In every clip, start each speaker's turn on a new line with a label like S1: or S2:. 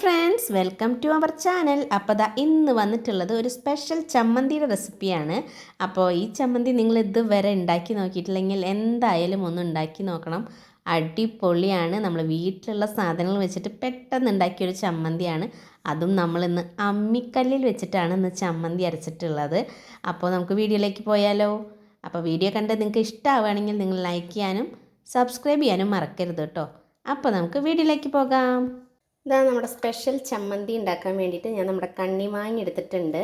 S1: Friends welcome to our channel. അപ്പോൾ ദാ ഇന്ന് വന്നിട്ടുള്ളത് ഒരു സ്പെഷ്യൽ ചമ്മന്തിയുടെ റെസിപ്പിയാണ്. അപ്പോൾ ഈ ചമ്മന്തി നിങ്ങൾ ഇതുവരെ ഉണ്ടാക്കി നോക്കിയിട്ടില്ലെങ്കിൽ എന്തായാലും ഒന്ന് ഉണ്ടാക്കി നോക്കണം. അടിപൊളിയാണ്. നമ്മൾ വീട്ടിലുള്ള സാധനങ്ങൾ വെച്ചിട്ട് പെട്ടെന്ന് ഉണ്ടാക്കിയൊരു ചമ്മന്തിയാണ്. അതും നമ്മൾ ഇന്ന് അമ്മിക്കല്ലിൽ വെച്ചിട്ടാണ് ഇന്ന് ചമ്മന്തി അരച്ചിട്ടുള്ളത്. അപ്പോൾ നമുക്ക് വീഡിയോയിലേക്ക് പോയാലോ? അപ്പോൾ വീഡിയോ കണ്ട് നിങ്ങൾക്ക് ഇഷ്ടമാവുകയാണെങ്കിൽ നിങ്ങൾ ലൈക്ക് ചെയ്യാനും സബ്സ്ക്രൈബ് ചെയ്യാനും മറക്കരുത് കേട്ടോ. അപ്പോൾ നമുക്ക് വീഡിയോയിലേക്ക് പോകാം. ഇതാ നമ്മുടെ സ്പെഷ്യൽ ചമ്മന്തി ഉണ്ടാക്കാൻ വേണ്ടിയിട്ട് ഞാൻ നമ്മുടെ കണ്ണിമാങ്ങ എടുത്തിട്ടുണ്ട്.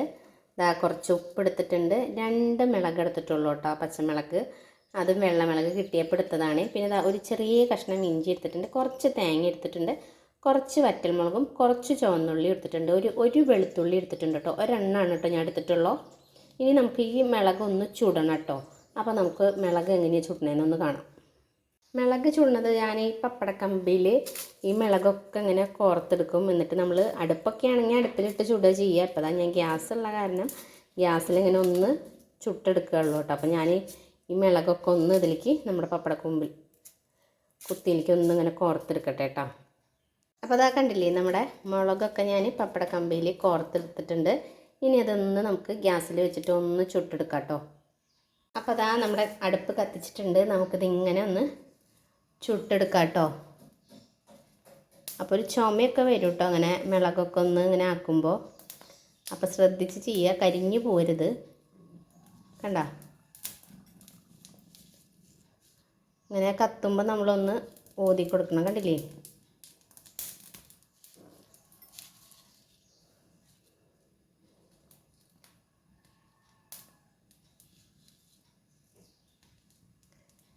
S1: ഇതാ കുറച്ച് ഉപ്പ് എടുത്തിട്ടുണ്ട്. രണ്ട് മിളക് എടുത്തിട്ടുള്ളൂ കേട്ടോ പച്ചമിളക്. അതും വെള്ളമിളക് കിട്ടിയപ്പോൾ എടുത്തതാണ്. പിന്നെ ഇതാ ഒരു ചെറിയ കഷ്ണം ഇഞ്ചി എടുത്തിട്ടുണ്ട്. കുറച്ച് തേങ്ങ എടുത്തിട്ടുണ്ട്. കുറച്ച് വറ്റൽമുളകും കുറച്ച് ചുവന്നുള്ളി എടുത്തിട്ടുണ്ട്. ഒരു ഒരു വെളുത്തുള്ളി എടുത്തിട്ടുണ്ട് കേട്ടോ. ഒരെണ്ണമാണ് കേട്ടോ ഞാൻ എടുത്തിട്ടുള്ളൂ. ഇനി നമുക്ക് ഈ മിളക് ഒന്ന് ചുടണം കേട്ടോ. അപ്പോൾ നമുക്ക് മിളക് എങ്ങനെയാണ് ചുടണേന്നൊന്ന് കാണാം. മിളക് ചുടുന്നത് ഞാൻ ഈ പപ്പടക്കമ്പിൽ ഈ മിളകൊക്കെ ഇങ്ങനെ കോർത്തെടുക്കും. എന്നിട്ട് നമ്മൾ അടുപ്പൊക്കെ ആണെങ്കിൽ അടുപ്പിലിട്ട് ചുടുക ചെയ്യുക ഇപ്പോൾ അതാ ഞാൻ ഗ്യാസ് ഉള്ള കാരണം ഗ്യാസിൽ ഇങ്ങനെ ഒന്ന് ചുട്ടെടുക്കുകയുള്ളൂ കേട്ടോ അപ്പോൾ ഞാൻ ഈ മിളകൊക്കെ ഒന്ന് ഇതിലേക്ക് നമ്മുടെ പപ്പടക്കൊമ്പിൽ കുത്തിയിലേക്ക് ഒന്ന് ഇങ്ങനെ കോർത്തെടുക്കട്ടെ കേട്ടോ അപ്പോൾ അതാ കണ്ടില്ലേ നമ്മുടെ മുളകൊക്കെ ഞാൻ പപ്പടക്കമ്പിയിൽ കോർത്തെടുത്തിട്ടുണ്ട്. ഇനി അതൊന്ന് നമുക്ക് ഗ്യാസിൽ വെച്ചിട്ട് ഒന്ന് ചുട്ടെടുക്കാം കേട്ടോ അപ്പോൾ അതാ നമ്മുടെ അടുപ്പ് കത്തിച്ചിട്ടുണ്ട്. നമുക്കിത് ഇങ്ങനെ ഒന്ന് ചുട്ടെടുക്കാം കേട്ടോ അപ്പോൾ ഒരു ചുമയൊക്കെ വരും കേട്ടോ അങ്ങനെ മിളകൊക്കെ ഒന്ന് ഇങ്ങനെ ആക്കുമ്പോൾ അപ്പോൾ ശ്രദ്ധിച്ച് ചെയ്യുക കരിഞ്ഞു പോരുത്. കണ്ട? ഇങ്ങനെ കത്തുമ്പോൾ നമ്മളൊന്ന് ഊതി കൊടുക്കണം കണ്ടില്ലേ?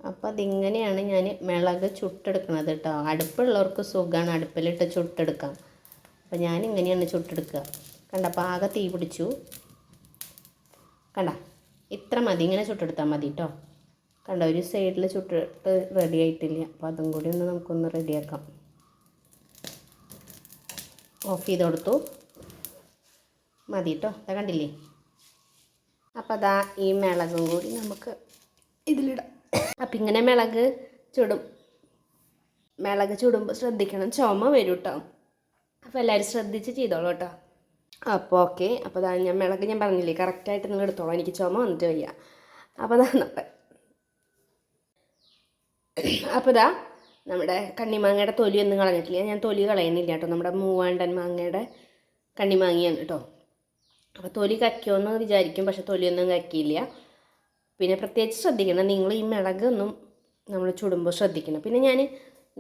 S1: അപ്പോൾ അതിങ്ങനെയാണ് ഞാൻ മിളക് ചുട്ടെടുക്കുന്നത് കേട്ടോ അടുപ്പുള്ളവർക്ക് സുഖമാണ് അടുപ്പിലിട്ട് ചുട്ടെടുക്കാം. അപ്പോൾ ഞാൻ ഇങ്ങനെയാണ് ചുട്ടെടുക്കുക. കണ്ട പാക തീ പിടിച്ചു. കണ്ട ഇത്ര മതി. ഇങ്ങനെ ചുട്ടെടുത്താൽ മതി കേട്ടോ കണ്ട ഒരു സൈഡിൽ ചുട്ടിട്ട് റെഡി ആയിട്ടില്ല. അപ്പോൾ അതും കൂടി ഒന്ന് നമുക്കൊന്ന് റെഡിയാക്കാം ഓഫ് ചെയ്ത് കൊടുത്തു. മതി കേട്ടോ അതാ കണ്ടില്ലേ? അപ്പോൾ അതാ ഈ മിളകും കൂടി നമുക്ക് ഇതിലിടാം. അപ്പം ഇങ്ങനെ മിളക് ചുടും. മിളക് ചുടുമ്പോൾ ശ്രദ്ധിക്കണം. ചുമ വരും കേട്ടോ അപ്പോൾ എല്ലാവരും ശ്രദ്ധിച്ച് ചെയ്തോളൂ കേട്ടോ അപ്പോൾ ഓക്കെ. അപ്പോൾ അതാണ് ഞാൻ മിളക് ഞാൻ പറഞ്ഞില്ലേ കറക്റ്റായിട്ട് നിങ്ങൾ എടുത്തോളൂ. എനിക്ക് ചുമ വന്നിട്ട് വയ്യ. അപ്പോൾ അതാ നമ്മുടെ അപ്പോൾ ഇതാ നമ്മുടെ കണ്ണിമാങ്ങയുടെ തൊലി ഒന്നും കളഞ്ഞിട്ടില്ല. ഞാൻ തൊലി കളയുന്നില്ല കേട്ടോ നമ്മുടെ മൂവാണ്ടൻ മാങ്ങയുടെ കണ്ണിമാങ്ങയാണ് കേട്ടോ അപ്പോൾ തൊലി കക്കുമെന്ന് വിചാരിക്കും പക്ഷെ തൊലിയൊന്നും കക്കിയില്ല. പിന്നെ പ്രത്യേകിച്ച് ശ്രദ്ധിക്കണം നിങ്ങൾ ഈ മിളക് ഒന്നും നമ്മൾ ചുടുമ്പോൾ ശ്രദ്ധിക്കണം. പിന്നെ ഞാൻ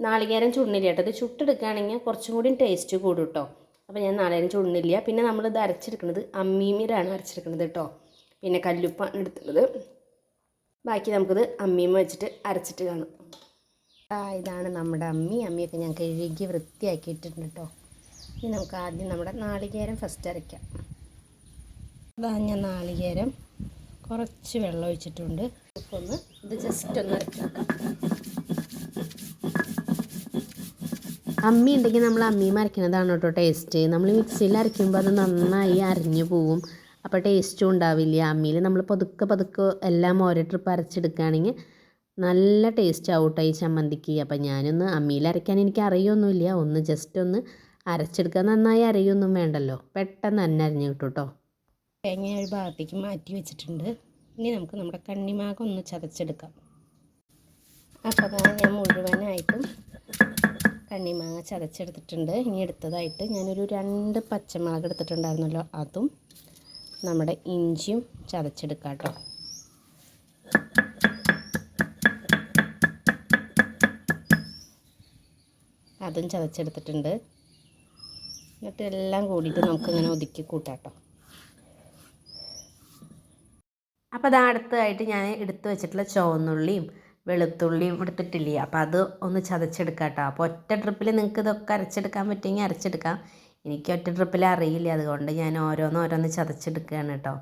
S1: നാളികേരം ചുടുന്നില്ല കേട്ടോ. ഇത് ചുട്ടെടുക്കുകയാണെങ്കിൽ കുറച്ചും കൂടി ടേസ്റ്റ് കൂടും കേട്ടോ. അപ്പോൾ ഞാൻ നാളികേരം ചുടുന്നില്ല. പിന്നെ നമ്മൾ ഇത് അരച്ചെടുക്കുന്നത് അമ്മീമിലാണ് അരച്ചെടുക്കുന്നത് കേട്ടോ. പിന്നെ കല്ലുപ്പാണ് എടുത്തുള്ളത് ബാക്കി നമുക്കിത് അമ്മീമ വെച്ചിട്ട് അരച്ചിട്ട് കാണാം. ആ ഇതാണ് നമ്മുടെ അമ്മി. അമ്മിയൊക്കെ ഞാൻ കഴുകി വൃത്തിയാക്കിയിട്ടുണ്ട് കേട്ടോ. ഇനി നമുക്ക് ആദ്യം നമ്മുടെ നാളികേരം ഫസ്റ്റ് അരയ്ക്കാം. അതാ ഞാൻ നാളികേരം കുറച്ച് വെള്ളം ഒഴിച്ചിട്ടുണ്ട്. ഒന്ന് ഇത് ജസ്റ്റ് ഒന്ന് അമ്മി ഉണ്ടെങ്കിൽ നമ്മൾ അമ്മിയും അരയ്ക്കുന്നതാണ് കേട്ടോ ടേസ്റ്റ് നമ്മൾ മിക്സിയിൽ അരയ്ക്കുമ്പോൾ അത് നന്നായി അരഞ്ഞു പോവും. അപ്പോൾ ടേസ്റ്റും ഉണ്ടാവില്ല. അമ്മിയിൽ നമ്മൾ പതുക്കെ പതുക്കെ എല്ലാം ഓരോ ട്രിപ്പ് അരച്ചെടുക്കുകയാണെങ്കിൽ നല്ല ടേസ്റ്റ് ആവും ഈ ചമ്മന്തിക്ക്. അപ്പം ഞാനൊന്ന് അമ്മിയിൽ അരയ്ക്കാൻ എനിക്ക് അറിയൊന്നുമില്ല. ഒന്ന് ജസ്റ്റ് ഒന്ന് അരച്ചെടുക്കാൻ നന്നായി അരയൊന്നും വേണ്ടല്ലോ. പെട്ടെന്ന് തന്നെ അരഞ്ഞു കിട്ടും കേട്ടോ തേങ്ങ ഒരു ഭാഗത്തേക്ക് മാറ്റി വെച്ചിട്ടുണ്ട്. ഇനി നമുക്ക് നമ്മുടെ കണ്ണിമാകം ഒന്ന് ചതച്ചെടുക്കാം. അപ്പോൾ ഞാൻ മുഴുവനായിട്ടും കണ്ണിമാങ്ങ ചതച്ചെടുത്തിട്ടുണ്ട്. ഇനി എടുത്തതായിട്ട് ഞാനൊരു രണ്ട് പച്ചമുളക് എടുത്തിട്ടുണ്ടായിരുന്നല്ലോ അതും നമ്മുടെ ഇഞ്ചിയും ചതച്ചെടുക്കാം കേട്ടോ. അതും ചതച്ചെടുത്തിട്ടുണ്ട്. എന്നിട്ട് എല്ലാം കൂടിയിട്ട് നമുക്കിങ്ങനെ ഒതുക്കി കൂട്ടാട്ടോ അപ്പോൾ അത് അടുത്തതായിട്ട് ഞാൻ എടുത്തു വെച്ചിട്ടുള്ള ചുവന്നുള്ളിയും വെളുത്തുള്ളിയും എടുത്തിട്ടില്ലേ? അപ്പോൾ അത് ഒന്ന് ചതച്ചെടുക്കാം കേട്ടോ അപ്പോൾ ഒറ്റ ട്രിപ്പിൽ നിങ്ങൾക്ക് ഇതൊക്കെ അരച്ചെടുക്കാൻ പറ്റുമെങ്കിൽ അരച്ചെടുക്കാം. എനിക്ക് ഒറ്റ ട്രിപ്പിൽ അറിയില്ല. അതുകൊണ്ട് ഞാൻ ഓരോന്ന് ഓരോന്ന് ചതച്ചെടുക്കുകയാണ് കേട്ടോ.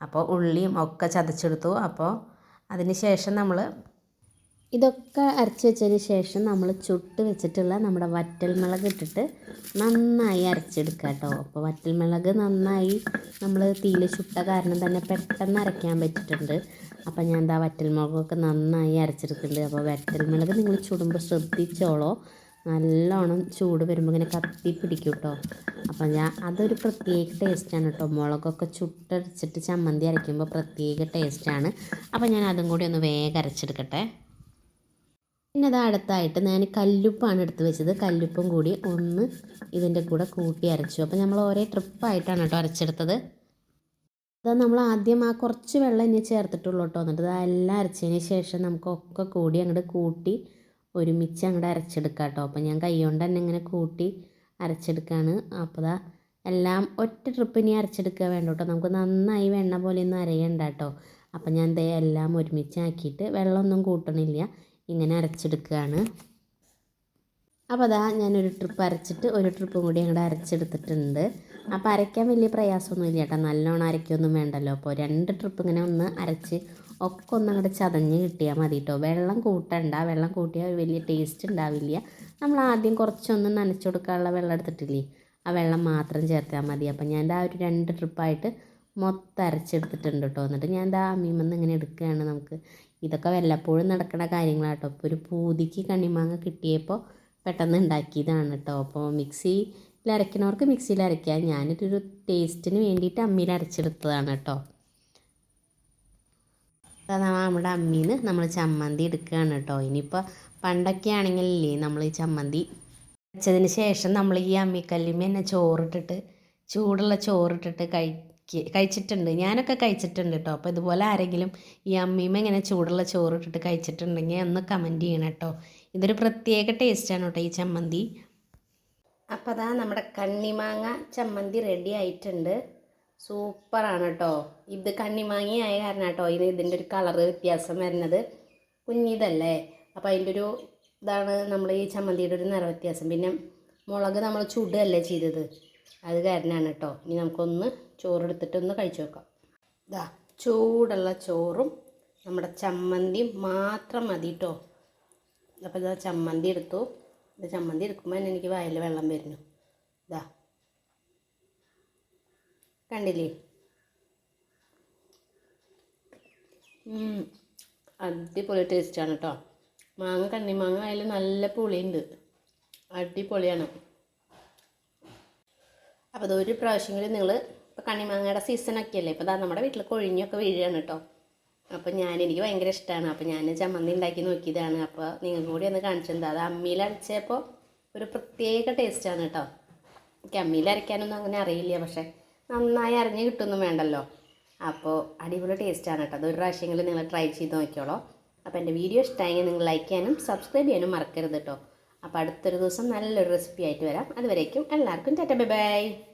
S1: അപ്പോൾ ഉള്ളിയും ഒക്കെ ചതച്ചെടുത്തു. അപ്പോൾ അതിന് ശേഷം നമ്മൾ ഇതൊക്കെ അരച്ച് വെച്ചതിന് ശേഷം നമ്മൾ ചുട്ട് വെച്ചിട്ടുള്ള നമ്മുടെ വറ്റൽമുളക് ഇട്ടിട്ട് നന്നായി അരച്ചെടുക്കുക കേട്ടോ അപ്പോൾ വറ്റൽമുളക് നന്നായി നമ്മൾ തീയിൽ ചുട്ട കാരണം തന്നെ പെട്ടെന്ന് അരയ്ക്കാൻ പറ്റിയിട്ടുണ്ട്. അപ്പോൾ ഞാൻ എന്താ വറ്റൽമുളകൊക്കെ നന്നായി അരച്ചെടുക്കുന്നുണ്ട്. അപ്പോൾ വറ്റൽമുളക് നിങ്ങൾ ചുടുമ്പോൾ ശ്രദ്ധിച്ചോളോ. നല്ലോണം ചൂട് വരുമ്പോൾ ഇങ്ങനെ കത്തി പിടിക്കും കേട്ടോ അപ്പം ഞാൻ അതൊരു പ്രത്യേക ടേസ്റ്റാണ് കേട്ടോ മുളകൊക്കെ ചുട്ടരച്ചിട്ട് ചമ്മന്തി അരയ്ക്കുമ്പോൾ പ്രത്യേക ടേസ്റ്റാണ് അപ്പം ഞാൻ അതും കൂടി ഒന്ന് വേഗം അരച്ചെടുക്കട്ടെ. പിന്നെ അത് അടുത്തായിട്ട് ഞാൻ കല്ലുപ്പാണ് എടുത്ത് വെച്ചത്. കല്ലുപ്പും കൂടി ഒന്ന് ഇതിന്റെ കൂടെ കൂട്ടി അരച്ചു. അപ്പോൾ നമ്മൾ ഒരേ ട്രിപ്പായിട്ടാണ് കേട്ടോ അരച്ചെടുത്തത്. അത് നമ്മൾ ആദ്യം ആ കുറച്ച് വെള്ളം ഇനി ചേർത്തിട്ടുള്ളൂ കേട്ടോ. എന്നിട്ട് അതെല്ലാം അരച്ചതിന് ശേഷം നമുക്കൊക്കെ കൂടി അങ്ങോട്ട് കൂട്ടി ഒരുമിച്ച് അങ്ങോട്ട് അരച്ചെടുക്കാം കേട്ടോ. അപ്പോൾ ഞാൻ കൈ കൊണ്ട് തന്നെ ഇങ്ങനെ കൂട്ടി അരച്ചെടുക്കുകയാണ് അപ്പോൾ ദാ എല്ലാം ഒറ്റ ട്രിപ്പ് ഇനി അരച്ചെടുക്കുക വേണ്ട കേട്ടോ. നമുക്ക് നന്നായി വെണ്ണ പോലെ ഒന്നും അരയണ്ട കേട്ടോ. അപ്പം ഞാൻ ദേ എല്ലാം ഒരുമിച്ചാക്കിയിട്ട് വെള്ളമൊന്നും കൂട്ടണില്ല. ഇങ്ങനെ അരച്ചെടുക്കുകയാണ്. അപ്പോൾ അതാ ഞാനൊരു ട്രിപ്പ് അരച്ചിട്ട് ഒരു ട്രിപ്പും കൂടി അങ്ങോട്ട് അരച്ചെടുത്തിട്ടുണ്ട്. അപ്പോൾ അരയ്ക്കാൻ വലിയ പ്രയാസമൊന്നുമില്ല ചേട്ടാ നല്ലോണം അരയ്ക്കൊന്നും വേണ്ടല്ലോ. അപ്പോൾ രണ്ട് ട്രിപ്പ് ഇങ്ങനെ ഒന്ന് അരച്ച് ഒക്കെ ഒന്ന് അങ്ങോട്ട് ചതഞ്ഞ് കിട്ടിയാൽ മതി കേട്ടോ. വെള്ളം കൂട്ടണ്ട. വെള്ളം കൂട്ടിയാൽ വലിയ ടേസ്റ്റ് ഉണ്ടാവില്ല. നമ്മൾ ആദ്യം കുറച്ചൊന്ന് നനച്ചു കൊടുക്കാനുള്ള വെള്ളം എടുത്തിട്ടില്ലേ? ആ വെള്ളം മാത്രം ചേർത്താൽ മതി. അപ്പം ഞാൻ ആ ഒരു രണ്ട് ട്രിപ്പായിട്ട് മൊത്തം അരച്ചെടുത്തിട്ടുണ്ട് കേട്ടോ. എന്നിട്ട് ഞാൻ എന്താ അമ്മീമെന്ന് ഇങ്ങനെ എടുക്കുകയാണ് നമുക്ക് ഇതൊക്കെ വല്ലപ്പോഴും നടക്കുന്ന കാര്യങ്ങളാട്ടോ. ഇപ്പോൾ ഒരു പൂതിക്ക് കണ്ണിമാങ്ങ കിട്ടിയപ്പോൾ പെട്ടെന്ന് ഉണ്ടാക്കിയതാണ് കേട്ടോ അപ്പോൾ മിക്സിയിൽ അരയ്ക്കണവർക്ക് മിക്സിയിൽ അരയ്ക്കാം. ഞാനിതൊരു ടേസ്റ്റിന് വേണ്ടിയിട്ട് അമ്മിയിൽ അരച്ചെടുത്തതാണ് കേട്ടോ നമ്മുടെ അമ്മീന്ന് നമ്മൾ ചമ്മന്തി എടുക്കുകയാണ് കേട്ടോ ഇനിയിപ്പോൾ പണ്ടൊക്കെ ആണെങ്കിലല്ലേ നമ്മൾ ഈ ചമ്മന്തി വെച്ചതിന് ശേഷം നമ്മൾ ഈ അമ്മിക്കല്ലിമ്മ തന്നെ ചോറിട്ടിട്ട് ചൂടുള്ള ചോറിട്ടിട്ട് കഴിക്കുക കഴിച്ചിട്ടുണ്ട്. ഞാനൊക്കെ കഴിച്ചിട്ടുണ്ട് കേട്ടോ അപ്പോൾ ഇതുപോലെ ആരെങ്കിലും ഈ അമ്മീമ ഇങ്ങനെ ചൂടുള്ള ചോറ് ചോറിട്ടിട്ട് കഴിച്ചിട്ടുണ്ടെങ്കിൽ ഒന്ന് കമന്റ് ചെയ്യണം കേട്ടോ ഇതൊരു പ്രത്യേക ടേസ്റ്റാണ് കേട്ടോ ഈ ചമ്മന്തി. അപ്പോൾ അതാ നമ്മുടെ കണ്ണിമാങ്ങ ചമ്മന്തി റെഡി ആയിട്ടുണ്ട്. സൂപ്പറാണ് കേട്ടോ ഇത് കണ്ണിമാങ്ങി ആയ കാരണം കേട്ടോ ഇത് ഇതിന്റെ ഒരു കളറ് വ്യത്യാസം വരുന്നത് കുഞ്ഞിതല്ലേ? അപ്പോൾ അതിന്റെ ഒരു ഇതാണ് നമ്മൾ ഈ ചമ്മന്തിയുടെ ഒരു നിറവ്യത്യാസം. പിന്നെ മുളക് നമ്മൾ ചുടുകയല്ലേ ചെയ്തത്? അത് കാരണമാണ് കേട്ടോ ഇനി നമുക്കൊന്ന് ചോറെടുത്തിട്ട് ഒന്ന് കഴിച്ചു നോക്കാം. ഇതാ ചൂടുള്ള ചോറും നമ്മുടെ ചമ്മന്തിയും മാത്രം മതി കേട്ടോ അപ്പോൾ ഇതാ ചമ്മന്തി എടുത്തു. ഇത് ചമ്മന്തി എടുക്കുമ്പോൾ തന്നെ എനിക്ക് വയലിൽ വെള്ളം വരുന്നു. ഇതാ കണ്ടില്ലേ. അടിപൊളി ടേസ്റ്റാണ് കേട്ടോ മാങ്ങ കണ്ണിമാങ്ങ അതിൽ നല്ല പുളിയുണ്ട്. അടിപൊളിയാണ്. അപ്പോൾ അതൊരു പ്രാവശ്യമെങ്കിലും നിങ്ങൾ ഇപ്പോൾ കണ്ണിമാങ്ങയുടെ സീസണൊക്കെ അല്ലേ ഇപ്പോൾ അതാ നമ്മുടെ വീട്ടിൽ കൊഴിഞ്ഞൊക്കെ വീഴുകയാണ് കേട്ടോ അപ്പോൾ ഞാൻ എനിക്ക് ഭയങ്കര ഇഷ്ടമാണ് അപ്പോൾ ഞാൻ ചമ്മന്തി ഉണ്ടാക്കി നോക്കിയതാണ്. അപ്പോൾ നിങ്ങൾക്ക് കൂടി ഒന്ന് കാണിച്ചിട്ടുണ്ട് അത് അമ്മിയിൽ അരച്ചപ്പോൾ ഒരു പ്രത്യേക ടേസ്റ്റാണ് കേട്ടോ എനിക്ക് അമ്മിയിൽ അരയ്ക്കാനൊന്നും അങ്ങനെ അറിയില്ല. പക്ഷേ നന്നായി അരഞ്ഞ് കിട്ടുമൊന്നും വേണ്ടല്ലോ. അപ്പോൾ അടിപൊളി ടേസ്റ്റാണ് കേട്ടോ അതൊരു പ്രാവശ്യമെങ്കിലും നിങ്ങൾ ട്രൈ ചെയ്ത് നോക്കിയോളൂ. അപ്പോൾ എന്റെ വീഡിയോ ഇഷ്ടമായെങ്കിൽ നിങ്ങൾ ലൈക്ക് ചെയ്യാനും സബ്സ്ക്രൈബ് ചെയ്യാനും മറക്കരുത് കേട്ടോ അപ്പോൾ അടുത്തൊരു ദിവസം നല്ലൊരു റെസിപ്പി ആയിട്ട് വരാം. അതുവരേക്കും എല്ലാവർക്കും ടാറ്റ. Bye bye.